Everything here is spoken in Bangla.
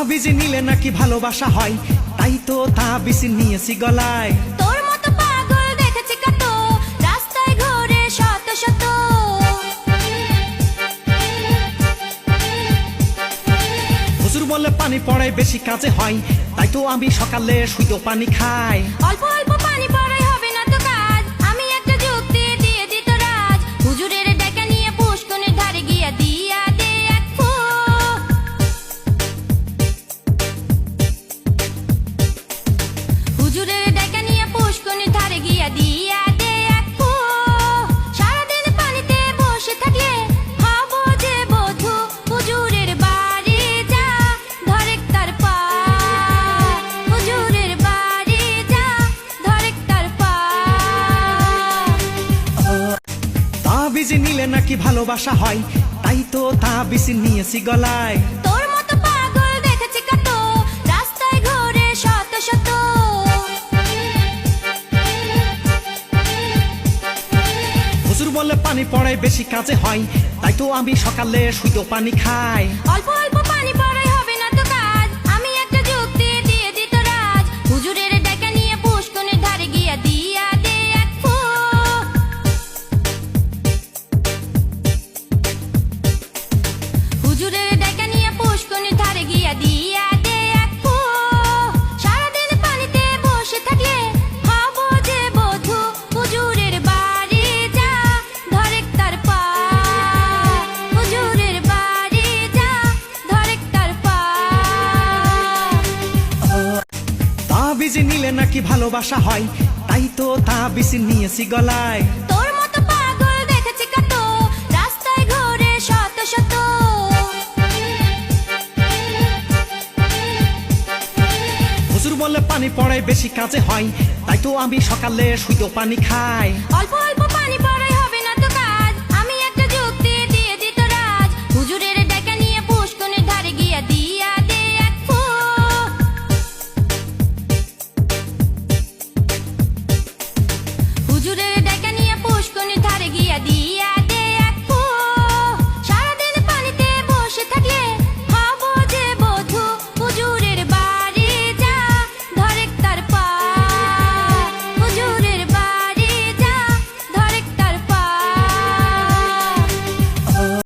তাবিজ নিলে নাকি ভালোবাসা হয়? তাই তো তাবিজ নিয়েছি গলায়। তোর মতো পাগল দেখেছি কত রাস্তায় ঘুরে শত শত। হুজুর বলে পানি পড়ায় বেশি কাজে হয় তাই তো আমি সকালে শুধু পানি খাই। অল্প অল্প তাবিজ নিলে নাকি ভালোবাসা হয়? তাই তো তাবিজ নিয়েছি গলায়। তোর মতো পাগল দেখেছি কত? রাস্তায় ঘুরে শত শত। হুজুর বলে পানি পড়ায় বেশি কাজে হয়। তাই তো আমি সকালে শুধু পানি খাই। অল্প অল্প পানি পড়াই তাবিজ নিলে নাকি ভালোবাসা হয় তাই তো তাবিজ নিয়েছি গলায়। তোর মতো পাগল দেখেছি কত রাস্তায় ঘুরে শত শত। হুজুর বলে পানি পড়ায় বেশি কাজে হয় তাই তো আমি সকালে শুধু পানি খাই। অল্প অল্প